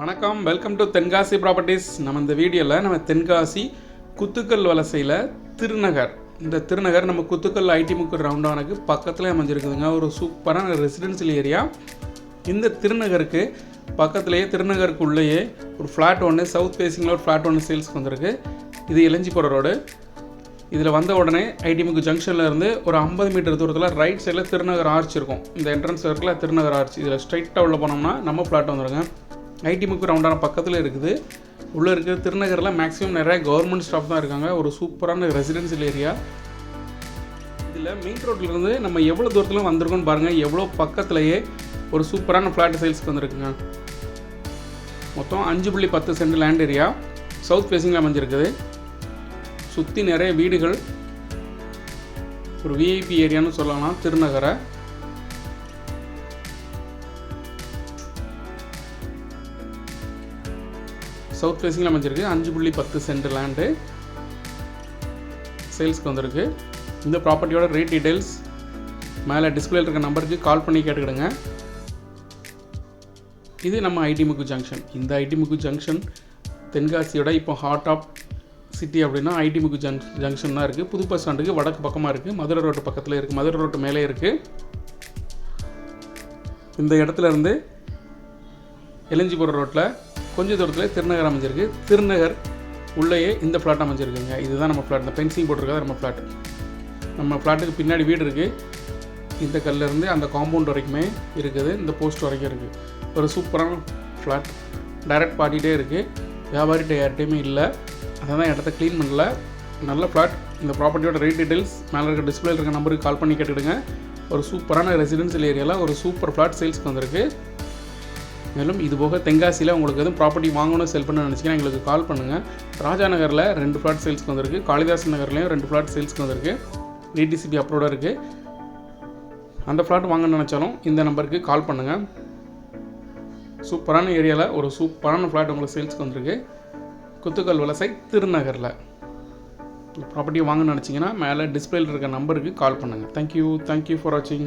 வணக்கம். Welcome to Tenkasi properties நம்ம இந்த வீடியோவில் நம்ம தென்காசி குத்துக்கல் வலசையில் திருநகர். இந்த திருநகர் நம்ம குத்துக்கல் ஐடி முக்கு ரவுண்டானுக்கு பக்கத்தில் அமைஞ்சிருக்குதுங்க. ஒரு சூப்பரான ரெசிடென்சியல் ஏரியா இந்த திருநகருக்கு பக்கத்துலேயே திருநகருக்கு உள்ளேயே ஒரு ஃப்ளாட் ஒன்று சவுத் ஃபேஸிங்கில் ஒரு ஃப்ளாட் ஒன்று சேல்ஸ்க்கு வந்திருக்கு. இது இளஞ்சிபுர ரோடு இதில் வந்த உடனே ஐடிமுக்கு ஜங்ஷனில் இருந்து ஒரு ஐம்பது மீட்டர் தூரத்தில் ரைட் சைடில் திருநகர் ஆர்ச் இருக்கும். இந்த என்ட்ரன்ஸ் இருக்குல்ல திருநகர் ஆர்ச் இதில் ஸ்ட்ரைட்டாக உள்ள போனோம்னா நம்ம ஃப்ளாட் வந்துருங்க. ஐடி முக்கு ரவுண்டான பக்கத்தில் இருக்குது. உள்ளே இருக்கிற திருநகரில் மேக்ஸிமம் நிறைய கவர்மெண்ட் ஸ்டாஃப் தான் இருக்காங்க. ஒரு சூப்பரான ரெசிடென்சியல் ஏரியா இதில் மெயின் ரோட்லேருந்து நம்ம எவ்வளோ தூரத்தில் வந்திருக்கோம்னு பாருங்கள் எவ்வளோ பக்கத்துலேயே ஒரு சூப்பரான ஃப்ளாட் சேல்ஸ்க்கு வந்திருக்குங்க. மொத்தம் அஞ்சு புள்ளி பத்து சென்ட் லேண்ட் ஏரியா சவுத் ஃபேஸிங்கில் அமைஞ்சிருக்குது. சுற்றி நிறைய வீடுகள். ஒரு விஐபி ஏரியான்னு சொல்லலாம். திருநகரை. சவுத் ஃபேஸிங்கில் அமைஞ்சிருக்கு. அஞ்சு புள்ளி பத்து சென்ட் லேண்டு சேல்ஸ்க்கு வந்திருக்கு. இந்த ப்ராப்பர்ட்டியோட ரேட் டீடைல்ஸ் மேலே டிஸ்பிளேல இருக்க நம்பருக்கு கால் பண்ணி கேட்டுக்கிடுங்க. இது நம்ம ஐடி முக்கு ஜங்ஷன் இந்த ஐடி முக்கு ஜங்ஷன் தென்காசியோட இப்போ ஹார்ட் ஆஃப் சிட்டி அப்படின்னா ஐடி முக்கு ஜங் ஜங்ஷன் தான் இருக்குது புது பஸ் ஸ்டாண்டுக்கு வடக்கு பக்கமாக இருக்குது மதுரை ரோட்டு பக்கத்தில் இருக்குது மதுரை ரோட்டு மேலே இருக்குது இந்த இடத்துல இருந்து எலஞ்சிபுரம் ரோட்டில் கொஞ்சம் தூரத்தில் திருநகர் அமைஞ்சிருக்கு. திருநகர் உள்ளேயே இந்த ஃப்ளாட் அமைஞ்சிருக்குங்க. இதுதான் நம்ம ஃப்ளாட் இந்த பென்சிங் போட்டிருக்காது நம்ம ஃப்ளாட் நம்ம ஃப்ளாட்டுக்கு பின்னாடி வீடு இருக்குது இந்த கல்லிருந்து அந்த காம்பவுண்ட் வரைக்குமே இருக்குது. இந்த போஸ்ட் வரைக்கும் இருக்குது ஒரு சூப்பரான ஃப்ளாட் டைரக்ட் பாட்டிகிட்டே இருக்குது வியாபாரிகிட்ட யார்கிட்டையுமே இல்லை. அதை தான் இடத்த க்ளீன் பண்ணல. நல்ல ஃப்ளாட் இந்த ப்ராப்பர்ட்டியோட ரேட் டீட்டெயில்ஸ் மேலே இருக்க டிஸ்பிளே இருக்க நம்பருக்கு கால் பண்ணி கேட்டுடுங்க ஒரு சூப்பரான ரெசிடென்சியல் ஏரியாவில் ஒரு சூப்பர் ஃப்ளாட் சேல்ஸ்க்கு வந்திருக்கு. மேலும் இது போக தென்காசியில் உங்களுக்கு எதுவும் ப்ராப்பர்ட்டி வாங்கணும் செல் பண்ண நினச்சிங்கன்னா எங்களுக்கு கால் பண்ணுங்கள் ராஜா நகரில் ரெண்டு ஃப்ளாட் சேல்ஸ்க்கு வந்திருக்கு. காளிதாசன் நகர்லேயும் ரெண்டு ஃப்ளாட் சேல்ஸ்க்கு வந்திருக்கு. டிடிசிபி அப்ரோட இருக்குது அந்த ஃப்ளாட் வாங்க நினச்சாலும் இந்த நம்பருக்கு கால் பண்ணுங்கள் சூப்பரான ஏரியாவில் ஒரு சூப்பரான ஃப்ளாட் உங்களுக்கு சேல்ஸ்க்கு வந்திருக்கு. குத்துக்கல் வலசை திருநகரில். ப்ராப்பர்ட்டி வாங்க நினச்சிங்கன்னா மேலே டிஸ்பிளேயில் இருக்க நம்பருக்கு கால் பண்ணுங்கள் தேங்க்யூ தேங்க்யூ ஃபார் வாட்சிங்